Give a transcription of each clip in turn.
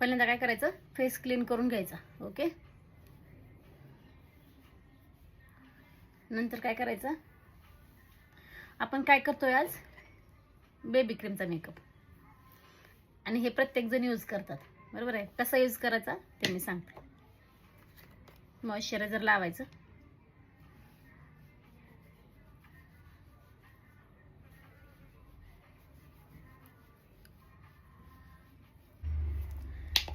पहिल्यांदा काय करायचं? फेस क्लीन करून घ्यायचा. ओके नंतर काय करायचं? आपण काय करतोय आज? बेबी क्रीमचा मेकअप आणि हे प्रत्येक जण यूज करतात. बरोबर आहे? कसा यूज करायचा? ते मी सांगते. मॉइश्चरायझर लावायचं.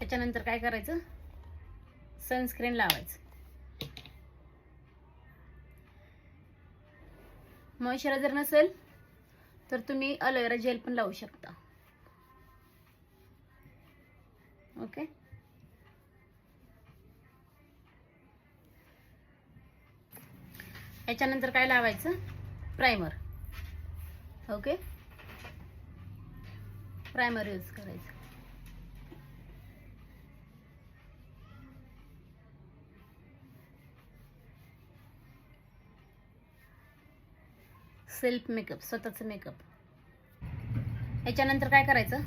त्याच्यानंतर काय करायचं? सनस्क्रीन लावायचं. मॉइश्चरायझर नसेल तर तुम्ही अलोवेरा जेल पण लावू शकता. ओके याच्यानंतर काय लावायचं? प्रायमर ओके प्रायमर यूज करायचं. सेल्फ मेकअप स्वतःचं मेकअप. याच्यानंतर काय करायचं?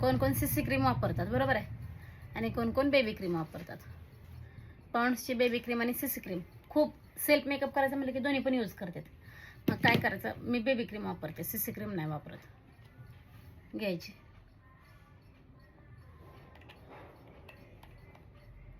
कोण कोण सी सी क्रीम वापरतात बरोबर आहे? आणि कोण कोण बेबी क्रीम वापरतात. पॉन्ड्सची बेबी क्रीम आणि सी सी क्रीम खूप सेल्फ मेकअप करायचं म्हटलं की दोन्ही पण यूज करतात. मग काय करायचं? मी बेबी क्रीम वापरते सी सी क्रीम नाही वापरत. घ्यायची.